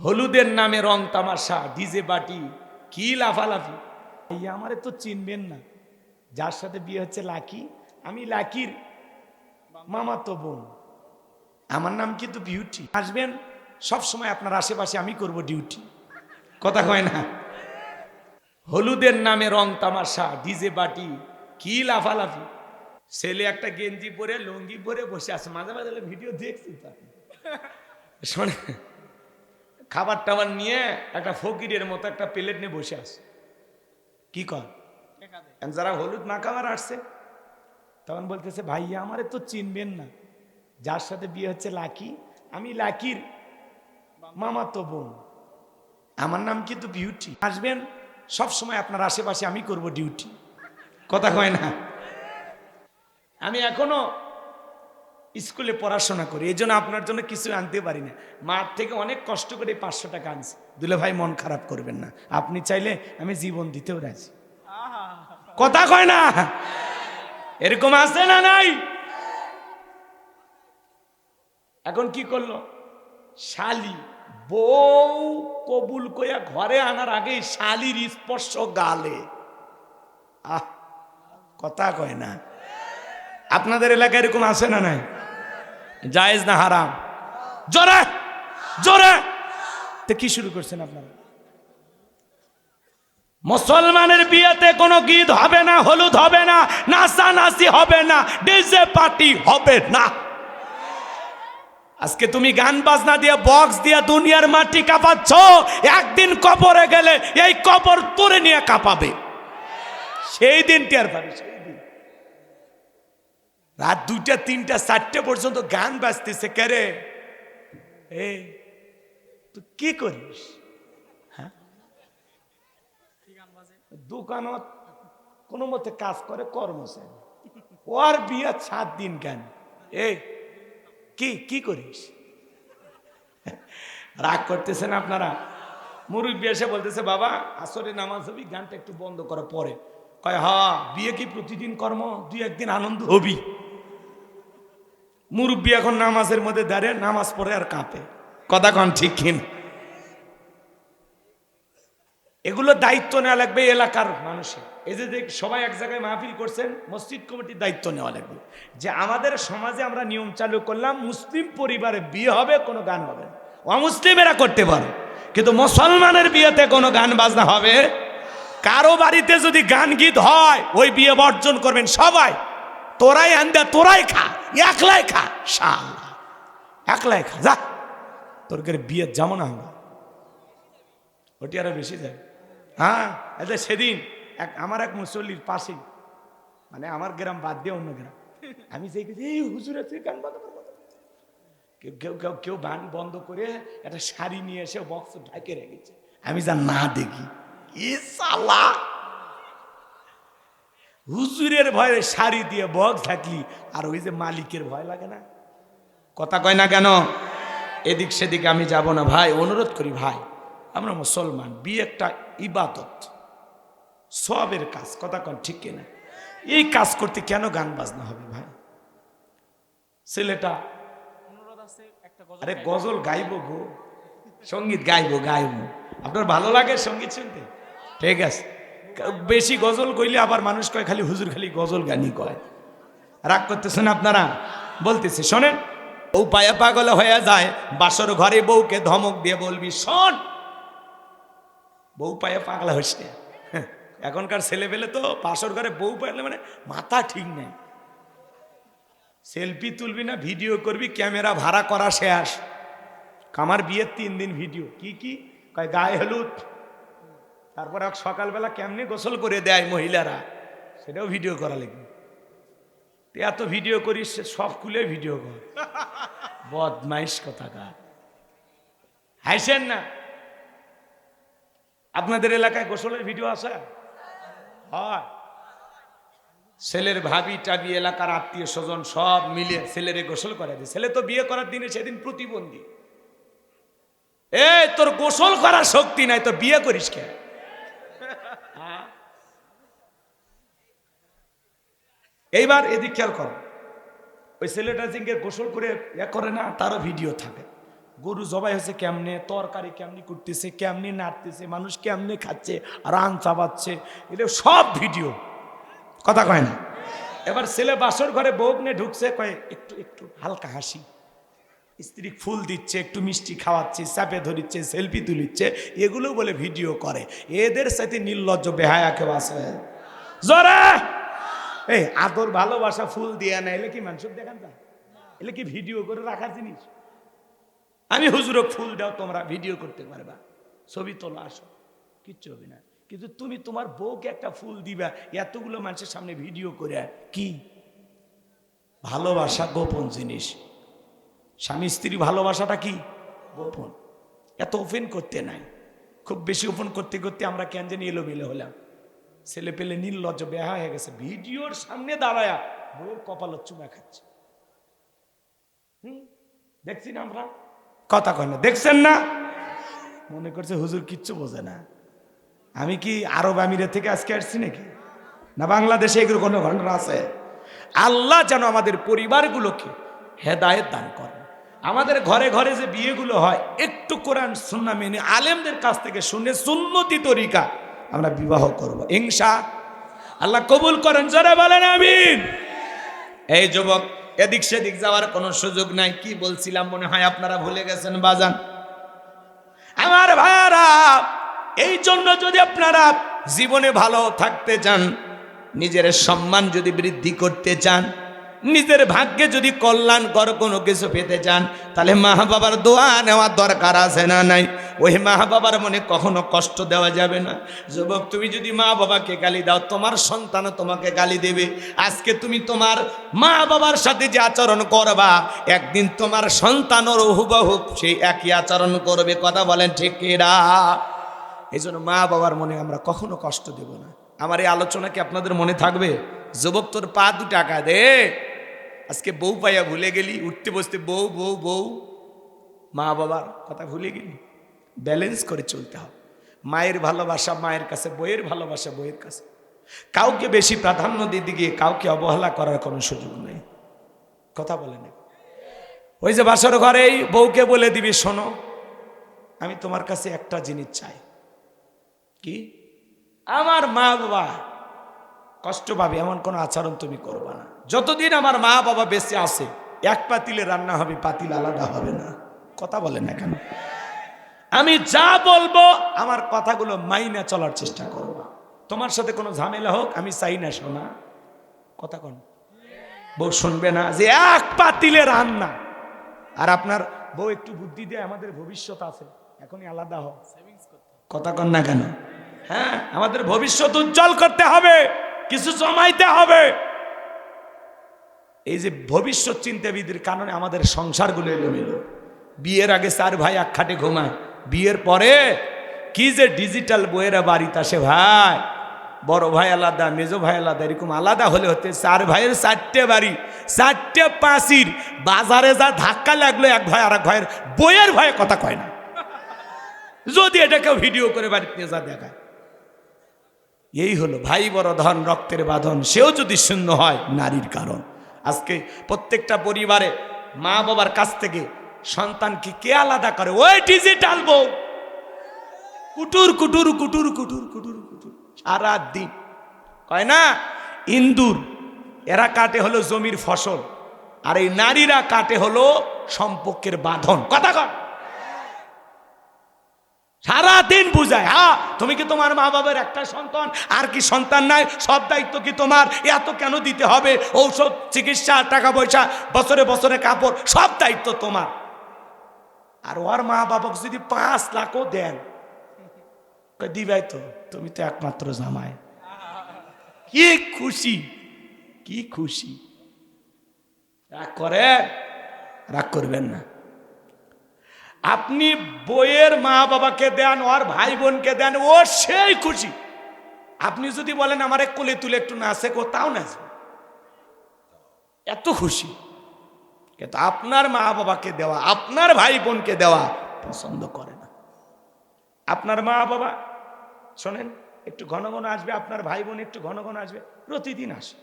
হলুদের নামে রং তামাশা, ডিজে বাটি, কি লাফালাফি? এই আমারে তো চিনবেন না। যার সাথে বিয়ে হচ্ছে লাকি, আমি লাকির মামা তো বোন। আমার নাম কিন্তু বিউটি। আসবেন, সব সময় আপনার আশেপাশে আমি করব ডিউটি। কথা কয় না? হলুদের নামে রং তামাশা, ডিজে বাটি, কি লাফালাফি? ছেলে একটা গেঞ্জি পরে, লুঙ্গি পরে বসে আছে। মাঝে মাঝে ভিডিও দেখছি শোনে খাবার টাবার নিয়ে একটা ফকিরের মতো একটা প্লেট নিয়ে বসে আছে। কি কর যারা হলুদ না খাবার আসছে, তখন বলতেছে, ভাইয়া, আমারে তো চিনবেন না। যার সাথে বিয়ে হচ্ছে লাকি, আমি লাকির মামা তো বোন। আমার নাম কিন্তু বিউটি। আসবেন, সব সময় আপনার আশেপাশে আমি করব ডিউটি। কথা কয় না। আমি এখনও স্কুলে পড়াশোনা করি, এই জন্য আপনার জন্য কিছু আনতে পারি না। মার থেকে অনেক কষ্ট করে পাঁচশো টাকা আনছি। দুলে ভাই, মন খারাপ করবেন না। আপনি চাইলে আমি জীবন দিতেও রাজি। কথা কয় না? এরকম আছে না নাই? এখন কি করল? শালি, বউ কবুল কইয়া ঘরে আনার আগে শালির স্পর্শ গালে। আহ, কথা কয় না। আপনাদের এলাকায় এরকম আছে না নাই? জায়েজ না হারাম? জোরে জোরে। তো কি শুরু করছেন আপনারা? মুসলমানের বিয়েতে কোনো গীত হবে না, হলুদ হবে না নাচানাচি হবে না, ডিজে পার্টি হবে না। আজকে তুমি গান বাজনা দিয়ে, বক্স দিয়ে দুনিয়ার মাটি কাঁপাচ্ছ, একদিন কবরে গেলে এই কবর তুলে নিয়ে কাঁপাবে। সেই দিন টের পাবে, সেই দিন। রাত দুইটা, তিনটা, চারটে পর্যন্ত গান বাজতেছে কেরে এ তুই কি করিস? হ্যাঁ? দোকানত কোনো মতে কাজ করে, কর্মচারী। ওর বিয়ে সাত দিন গান এই কি কি করিস? রাগ করতেছেন আপনারা? মুরব্বী এসে বলতেছে, বাবা আসরে নামাজ হবি, গানটা একটু বন্ধ করো পরে। কয়, হা, বিয়ে কি প্রতিদিন কর্ম? দুই একদিন আনন্দ হবি। মুরব্বী এখন নামাজের মধ্যে দাঁড়িয়ে নামাজ পড়ে আর কাঁপে। কথা কন ঠিক কিন? এগুলো দায়িত্ব নেওয়া লাগবে এলাকার মানুষের। এই যে দেখ, সবাই এক জায়গায় মাহফিল করছেন, মসজিদ কমিটির দায়িত্ব নেওয়া লাগবে। যে আমাদের সমাজে আমরা নিয়ম চালু করলাম, মুসলিম পরিবারে বিয়ে হবে, কোনো গান হবে অমুসলিমেরা করতে পারে, কিন্তু মুসলমানের বিয়েতে কোনো গান বাজনা হবে? কারও বাড়িতে যদি গান গীত হয়, ওই বিয়ে বর্জন করবেন সবাই। তোরাই আন্দা তোরাই খা। একলাই খা, শালা। একলাই খা, যা। তোর করে বিয়ে যাব না আমরা ওটি আরও বেশি যায়। হ্যাঁ এতে সেদিন এক, আমার এক মুসল্লির পাশে মানে আমার গ্রাম বাদ দিয়ে অন্য গ্রাম। আমি সেই এই আছে গান বন্ধ কেউ কেউ কেউ কেউ গান বন্ধ করে একটা শাড়ি নিয়ে এসে বক্স ঢাকে রেখেছে। আমি যা না দেখি ই সালা হুজুরের ভয়ে শাড়ি দিয়ে বক ঢাকলি, আর ওই যে মালিকের ভয় লাগে না? কথা কয় না কেন? এদিক সেদিকে আমি যাব না ভাই, অনুরোধ করি ভাই, আমরা মুসলমান, বিয়ে একটা ইবাদত, সবের কাজ, কথা কন ঠিক কিনা? এই কাজ করতে কেন গান বাজনা হবে ভাই? ছেলেটা আরে গজল গাইবো গো, সংগীত গাইবো গাইবো। আপনার ভালো লাগে সংগীত শুনতে? ঠিক আছে। বেশি গজল কইলে আবার মানুষ কয় খালি হুজুর খালি গজল গানই কয়। রাগ করতেছেন আপনারা? বলতেছে শোনেন। বউ পায়া পাগল হয়ে যায় বাসর ঘরে বউকে ধমক দিয়ে বলবি শোন বউ পায়ে পাগলা হইস না। হ্যাঁ, এখনকার ছেলে পেলে তো বাসর ঘরে বউ পাইলে মানে মাথা ঠিক নেই। সেলফি তুলবি না ভিডিও করবি ক্যামেরা ভাড়া করা শেষ। আমার বিয়ের তিন দিন ভিডিও। কি কি? কয় গায়ে হলুদ তারপরে এক সকালবেলা কেমনি গোসল করে দেয় মহিলারা? সেটাও ভিডিও করা লাগবে। তুই এত ভিডিও করিস সব খুলে ভিডিও কর। বদমাইশ কথা গা হাইছেন না? আপনাদের এলাকায় গোসলের ভিডিও আছে? হয়। ছেলের ভাবি টাবি এলাকার আত্মীয় স্বজন সব মিলে ছেলেরে গোসল করে দেয়। ছেলে তো বিয়ে করার দিনে সেদিন প্রতিবন্ধী। এ তোর গোসল করার শক্তি নাই তো বিয়ে করিস কে হ্যাঁ? এইবার এদিক খেয়াল করো। ওই ছেলেটা জিঙ্গে গোসল করে এ করে না, তারও ভিডিও থাকে। গরু জবাই হচ্ছে কেমনে, তরকারি কেমনি করতেছে, কেমনি নাড়তেছে, মানুষ কেমনে খাচ্ছে, রান চাবাচ্ছে এগুলো সব ভিডিও। কথা কয় না? এবার ছেলে বাসর ঘরে বউ নিয়ে ঢুকছে, কয়ে, একটু একটু হালকা হাসি। স্ত্রী ফুল দিচ্ছে, একটু মিষ্টি খাওয়াচ্ছে, চাপে ধরিচ্ছে, সেলফি তুলিচ্ছে, এগুলো বলে ভিডিও করে। এদের সাথে নির্লজ্জ বেহায়া কেউ আছে? জোরে! এই আদর, ভালোবাসা, ফুল দিয়ে না, এলে কি মানুষ দেখান তা? এলে কি ভিডিও করে রাখার জিনিস? আমি হুজুরক ফুল দাও, তোমরা ভিডিও করতে পারবা। ছবি তোলা, আসো। কিচ্ছু হবে না। কিন্তু তুমি তোমার বউকে একটা ফুল দিবা, এতগুলো মানুষের সামনে ভিডিও করে, কি? ভালোবাসা গোপন জিনিস। স্বামী স্ত্রী ভালোবাসাটা কি? গোপন। এত ওপেন করতে নাই। খুব বেশি ওপেন করতে করতে আমরা কেন জানি এলোমেলো হলাম। ছেলে পেলে নির্লজ্জ বেহা হয়ে গেছে। ভিডিওর সামনে দাঁড়ায়া বউর কপাল চুমা খাচ্ছে। হুম? দেখছি না আমরা? কথা কয় না। দেখছেন না? মনে করছে হুজুর কিচ্ছু বোঝে না। আমি কি আরব আমিরে থেকে আজকে আসছি নাকি? না বাংলাদেশে এগুলো কোনো ঘটনা আছে? আল্লাহ যেন আমাদের পরিবারগুলোকে হেদায়েত দান করেন। আমাদের ঘরে ঘরে যে বিয়েগুলো হয়, একটু কোরআন, সুন্না মেনে আলেমদের কাছ থেকে শুনে সুন্নতি তরিকা আমরা বিবাহ করব। ইংসা আল্লাহ কবুল করেন যারা বলেন, আমিন। এই যুবক, এদিক সেদিক যাওয়ার কোনো সুযোগ নাই। কি বলছিলাম মনে হয় আপনারা ভুলে গেছেন, বাজান। আমার ভাইয়ারা এই জন্য যদি আপনারা জীবনে ভালো থাকতে চান, নিজের সম্মান যদি বৃদ্ধি করতে চান নিজের ভাগ্যে যদি কল্যাণ কল্যাণকর কোনো কিছু পেতে চান, তাহলে মা বাবার দোয়া নেওয়ার দরকার আছে না নাই? ওই মা বাবার মনে কখনো কষ্ট দেওয়া যাবে না। যুবক, তুমি যদি মা বাবাকে গালি দাও, তোমার সন্তানও তোমাকে গালি দেবে। আজকে তুমি তোমার মা বাবার সাথে যে আচরণ করবা, একদিন তোমার সন্তানও হুবহু সেই একই আচরণ করবে। কথা বলেন ঠিক এরা এই জন্য মা বাবার মনে আমরা কখনো কষ্ট দেব না। আমার এই আলোচনা কি আপনাদের মনে থাকবে? যুবক, তোর পা দু টাকা দে আজকে বউ পাইয়া ভুলে গেলি, উঠতে বসতে বউ বউ বউ। মা বাবার কথা ভুলে গেলি? ব্যালেন্স করে চলতে হবে। মায়ের ভালোবাসা মায়ের কাছে বইয়ের ভালোবাসা বইয়ের কাছে। কাউকে বেশি প্রাধান্য দিতে গিয়ে কাউকে অবহেলা করার কোনো সুযোগ নেই। কথা বলে না। ওই যে বাসর ঘরেই বউকে বলে দিবি, শোনো, আমি তোমার কাছে একটা জিনিস চাই। কি? আমার মা বাবা কষ্ট পাবে, এমন কোনো আচরণ তুমি করবা না। যতদিন আমার মা বাবা বেঁচে আছে এক পাতিলে রান্না হবে পাতিল আলাদা হবে না। কথা বলেন না কেন? আমি যা বলব আমার কথাগুলো মাইনা চলার চেষ্টা করব তোমার সাথে কোনো ঝামেলা হোক আমি চাই না শোনা। কথা কোন। বউ শুনবে না যে এক পাতিলে রান্না। আর আপনার বউ একটু বুদ্ধি দিয়ে আমাদের ভবিষ্যৎ আছে এখনই আলাদা হোক কথা কন না কেন? হ্যাঁ আমাদের ভবিষ্যৎ উজ্জ্বল করতে হবে কিছু জমাইতে হবে। এই যে ভবিষ্যৎ চিন্তাবিদের কারণে আমাদের সংসারগুলো এলোমেলো। বিয়ের আগে চার ভাই এক খাটে ঘুমায়, বিয়ের পরে কি যে ডিজিটাল বইয়েরা বাড়িতে আসে ভাই, বড় ভাই আলাদা, মেজো ভাই আলাদা, এরকম আলাদা হলে হতে চার ভাইয়ের চারটে বাড়ি, চারটে পাঁচির, বাজারে যা ধাক্কা লাগল এক ভাই আর এক ভাইয়ের, বইয়ের ভয়ে কথা কয় না। যদি এটা কেউ ভিডিও করে বাড়িতে যা দেখায়। এই হলো ভাই বড় ধন, রক্তের বাঁধন, সেও যদি শূন্য হয়, নারীর কারণ। আজকে প্রত্যেকটা পরিবারে মা বাবার কাছ থেকে সন্তানকে কে আলাদা করে? ওই ডিজিটাল বউ। কুটুর কুটুর কুটুর কুটুর কুটুর কুটুর। সারা দিন কয় না? ইন্দুর, এরা কাটে হলো জমির ফসল, আর এই নারীরা কাটে হলো সম্পর্কের বাঁধন। কথা কয়। সারাদিন বুঝায় হ্যাঁ তুমি কি তোমার মা বাবার একটা সন্তান? আর কি সন্তান নাই? সব দায়িত্ব কি তোমার? এত কেন দিতে হবে? ঔষধ, চিকিৎসা টাকা পয়সা বছরে বছরে কাপড়, সব দায়িত্ব তোমার। আর ওর মা বাবাকে যদি পাঁচ লাখও দেন দিবাই তো, তুমি তো একমাত্র জামাই। কি খুশি কি খুশি। রাগ করে? রাগ করবেন না। আপনি বইয়ের মা বাবাকে দেন, ওর ভাই বোনকে দেন, ও সেই খুশি। আপনি যদি বলেন, আমার এক কোলে তুলে একটু নাচে, কো তাও নাচবে। এত খুশি। কিন্তু আপনার মা বাবাকে দেওয়া, আপনার ভাই বোনকে দেওয়া পছন্দ করে না। আপনার মা বাবা, শোনেন, একটু ঘন ঘন আসবে, আপনার ভাই বোন একটু ঘন ঘন আসবে, প্রতিদিন আসে।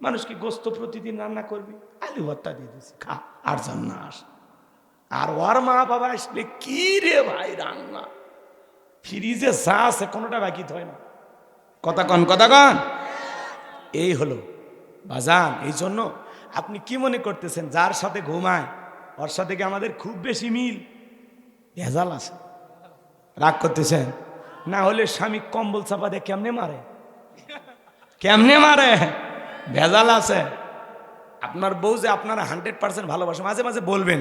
মানুষ কি গোস্ত প্রতিদিন রান্না করবি? আলু ভর্তা দিয়ে দিছি, খা, আর যেন না আস। আর ওর মা বাবা আসলে কি রে ভাই রান্না? ফ্রিজে চা আছে কোনোটা বাকি হয় না। কথা কন কথা কন। এই হলো বাজান, এই জন্য আপনি কি মনে করতেছেন যার সাথে ঘুমায়, ওর সাথে কি আমাদের খুব বেশি মিল? ভেজাল আছে। রাগ করতেছেন? না হলে স্বামী কম্বল চাপা দিয়ে কেমনে মারে? কেমনে মারে? ভেজাল আছে। আপনার বউ যে আপনারা হান্ড্রেড পার্সেন্ট ভালোবাসে, মাঝে মাঝে বলবেন।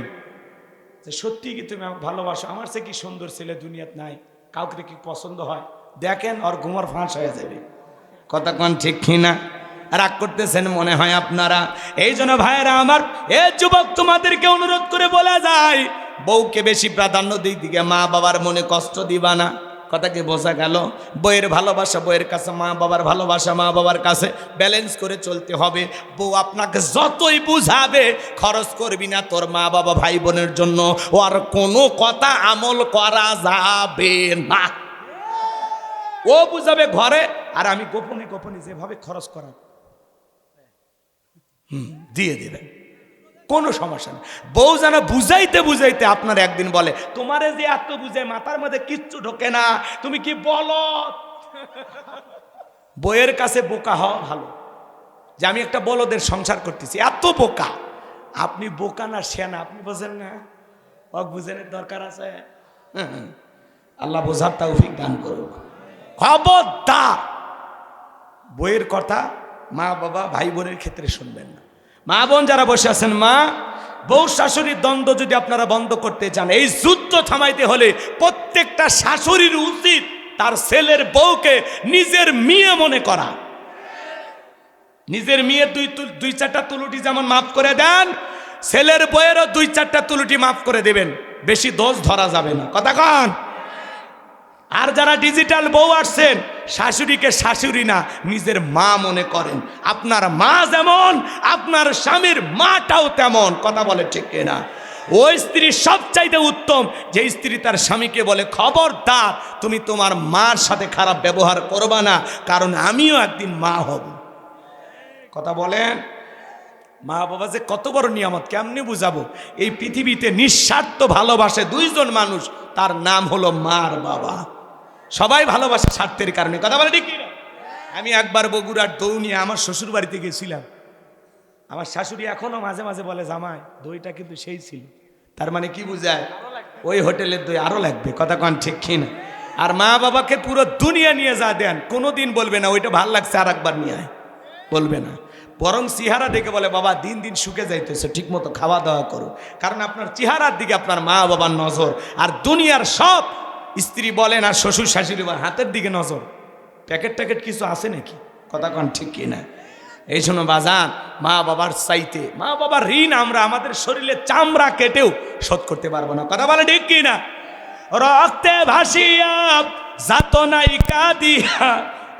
যে সত্যি কি তুমি আমাকে ভালোবাসো? আমার সে কি সুন্দর ছেলে দুনিয়াত নাই? কাউকে কি পছন্দ হয়? দেখেন ওর ঘুমার ফাঁস হয়ে যাবে। কথা কোন ঠিক কি না? রাগ করতেছেন মনে হয় আপনারা। এই জন্য ভাইয়েরা আমার, এ যুবক তোমাদেরকে অনুরোধ করে বলা যায়, বউকে বেশি প্রাধান্য দিক দিকে মা বাবার মনে কষ্ট দিবা না। কথাকে বোঝা গেল? বইয়ের ভালোবাসা, বইয়ের কাছে মা বাবার ভালোবাসা, মা বাবার কাছে ব্যালেন্স করে চলতে হবে। বউ আপনাকে যতই বুঝাবে, খরচ করবি না তোর মা বাবা ভাই বোনের জন্য। ওর কোনো কথা আমল করা যাবে না। ও বুঝাবে ঘরে, আর আমি গোপনে গোপনে যেভাবে খরচ করা দিয়ে দেবেন কোনো সমস্যা নেই। বউ যেন বুঝাইতে বুঝাইতে আপনার একদিন বলে, তোমারে যে এত বুঝে মাথার মধ্যে কিচ্ছু ঢোকে না। তুমি কি বলো বইয়ের কাছে বোকা হওয়া ভালো। যে আমি একটা বলদের সংসার করতেছি, এত বোকা। আপনি বোকা না সেনা আপনি বোঝেন না। অক বুঝেনের দরকার আছে। আল্লাহ বোঝার তৌফিক দান করুক। খবরদার। বইয়ের কথা মা, বাবা ভাই বোনের ক্ষেত্রে শুনবেন না। মা বোন যারা বসে আছেন, মা, বউ শাশুড়ির দ্বন্দ্ব যদি আপনারা বন্ধ করতে চান, এই যুদ্ধ থামাইতে হলে প্রত্যেকটা শাশুড়ির উচিত তার ছেলের বউকে নিজের মেয়ে মনে করা। নিজের মেয়ের দুই দুই চারটা তুলুটি যেমন মাফ করে দেন, ছেলের বইয়েরও দুই চারটা তুলুটি মাফ করে দেবেন। বেশি দোষ ধরা যাবে না। কথা কন? আর যারা ডিজিটাল বউ আসছেন শাশুড়িকে শাশুড়ি না, নিজের মা মনে করেন। আপনার মা যেমন, আপনার স্বামীর মাটাও তেমন, কথা বলে ঠিক না ওই স্ত্রী সবচাইতে উত্তম, যে স্ত্রী তার স্বামীকে বলে, খবরদার, তুমি তোমার মার সাথে খারাপ ব্যবহার করবা না, কারণ আমিও একদিন মা হব। কথা বলেন? মা বাবা যে কত বড় নিয়ামত, কেমনি বুঝাবো? এই পৃথিবীতে নিঃস্বার্থ ভালোবাসে দুইজন মানুষ, তার নাম হলো মার বাবা। সবাই ভালোবাসে স্বার্থের কারণে। কথা বলে ঠিক আমি একবার বগুড়ার দৌ নিয়ে আমার শ্বশুর বাড়িতে গেছিলাম। আমার শাশুড়ি এখনও মাঝে মাঝে বলে, জামাই, দইটা কিন্তু সেই ছিল। তার মানে কি বুঝায়? ওই হোটেলের দই আরও লাগবে। কথা কন ঠিক কি আর মা বাবাকে পুরো দুনিয়া নিয়ে যা দেন কোনো দিন বলবে না, ওইটা ভালো লাগছে আর একবার নিয়ে আয়। বলবে না। বরং চেহারা দেখে বলে, বাবা, দিন দিন শুকে যাইতেছে ঠিক মতো খাওয়া দাওয়া করো। কারণ আপনার চেহারার দিকে আপনার মা বাবার নজর, আর দুনিয়ার সব স্ত্রী বলেন আর শ্বশুর শাশুড়ি বলেন হাতের দিকে নজর। প্যাকেট ট্যাকেট কিছু আছে নাকি? কথা কন ঠিক কি না? এই জন্য বাজান, মা বাবার চাইতে, মা বাবার ঋণ আমরা আমাদের শরীরে চামড়া কেটেও শোধ করতে পারব না। কথা বলে ঠিক কি না? রক্তে ভাসিয়া যাত নাই কাঁদিয়া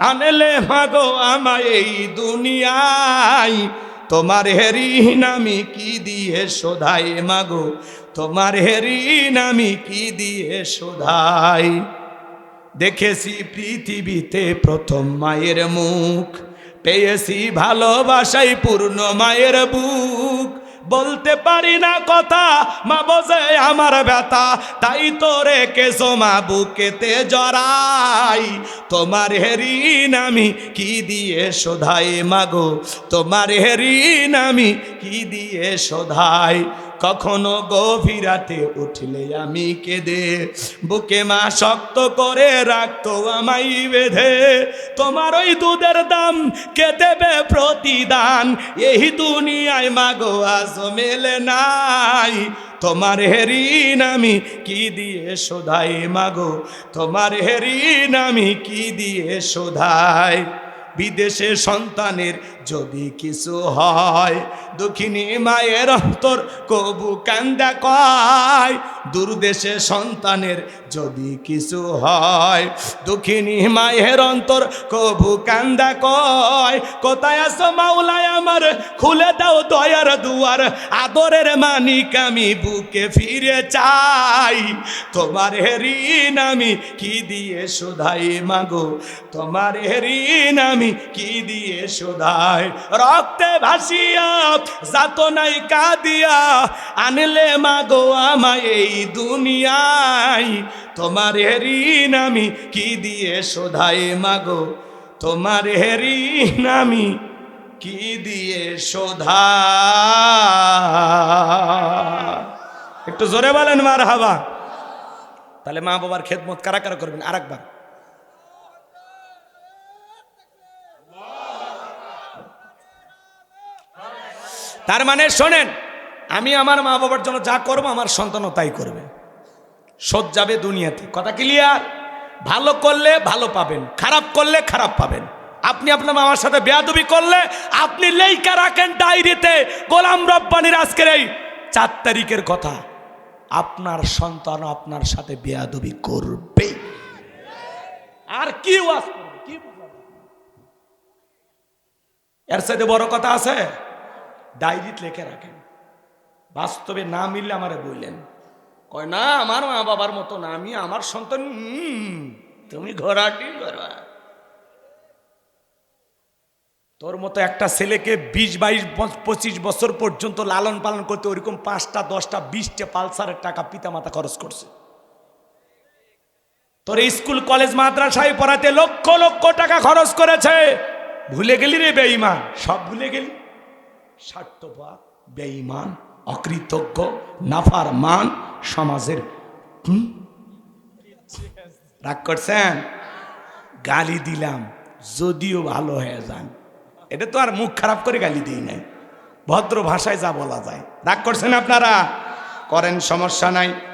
আনলে মাগো আমায় এই দুনিয়ায়। তোমার হেরিন আমি কি দিয়ে শোধাই মাগো? তোমার হেরিন আমি কি দিয়ে শোধাই? দেখেছি পৃথিবীতে প্রথম মায়ের মুখ, পেয়েছি ভালোবাসাই পূর্ণ মায়ের বুক। বলতে পারি না কথা, মা বোঝে আমার ব্যথা, তাই তো রেখেছো মা বুকেতে জড়াই। তোমার হেরিন আমি কি দিয়ে শোধাই মাগো তোমার হেরিন আমি কি দিয়ে শোধাই? কখনো গভীরাতে উঠলে আমি কেঁদে, বুকে মা শক্ত করে রাখতো আমাই বেঁধে। তোমার ওই দুধের দাম কে দেবে প্রতিদান? এই দুনিয়ায় মাগো আজ মেলে নাই। তোমার হেরিন আমি কি দিয়ে শোধাই মাগো? তোমার হেরিন আমি কি দিয়ে শোধাই বিদেশে সন্তানের যদি কিছু হয় দক্ষিণী মায়ের অন্তর কবু কান্দা কয়, দূরদেশে সন্তানের যদি কিছু হয় দক্ষিণী মায়ের অন্তর কবু কান্দা কয়, কোথায় আসো মাওলায় আমার? খুলে দাও দয়ার দুয়ার, আদরের মানিক আমি বুকে ফিরে চাই, তোমার হেরিন আমি কি দিয়ে শোধাই মাগো? তোমার হেরিন আমি আমি কি দিয়ে শোধাই? রক্তে ভাসিয়া যাত নাই কাঁদিয়া আনলে মাগো আমায় এই দুনিয়ায়। তোমার ঋণ আমি কি দিয়ে শোধাই মাগো? তোমার ঋণ আমি কি দিয়ে শোধা একটু জোরে বলেন মার হাবা তাহলে মা বাবার খেদমত কারা কারা করবেন? আর একবার তার মানে শোনেন, আমি আমার মা বাবার জন্য যা করব আমার সন্তানও তাই করবে। সৎ যাবে দুনিয়াতে। কথা ক্লিয়ার ভালো করলে ভালো পাবেন, খারাপ করলে খারাপ পাবেন। আপনি আপনার মামার সাথে বেয়াদবি করলে আপনি লেইকা রাখেন ডায়েরিতে, গোলাম রব্বানির আজকের এই চার তারিখের কথা। আপনার সন্তান আপনার সাথে বেয়াদবি করবে। আর কি কি এর সাথে বড় কথা আছে ডায়েরিত লেখে রাখেন। বাস্তবে না মিললে আমারে বললেন, কয় না, আমার মা বাবার মতো না, আমি আমার সন্তান তুমি ঘোরাটি ঘোরা তোর মতো একটা ছেলেকে বিশ, বাইশ পঁচিশ বছর পর্যন্ত লালন পালন করতে ওইরকম পাঁচটা, দশটা, বিশটা পালসারের টাকা পিতামাতা খরচ করছে। তোর স্কুল, কলেজ, মাদ্রাসায় পড়াতে লক্ষ লক্ষ টাকা খরচ করেছে। ভুলে গেলি রে বেঈমান, সব ভুলে গেলি। স্বার্থপর, বেঈমান, অকৃতজ্ঞ নাফার মান সমাজের? রাগ করছেন? গালি দিলাম, যদিও ভালো হয়ে যান। এটা তো আর মুখ খারাপ করে গালি দিই নাই। ভদ্র ভাষায় যা বলা যায়। রাগ করছেন আপনারা? করেন সমস্যা নাই।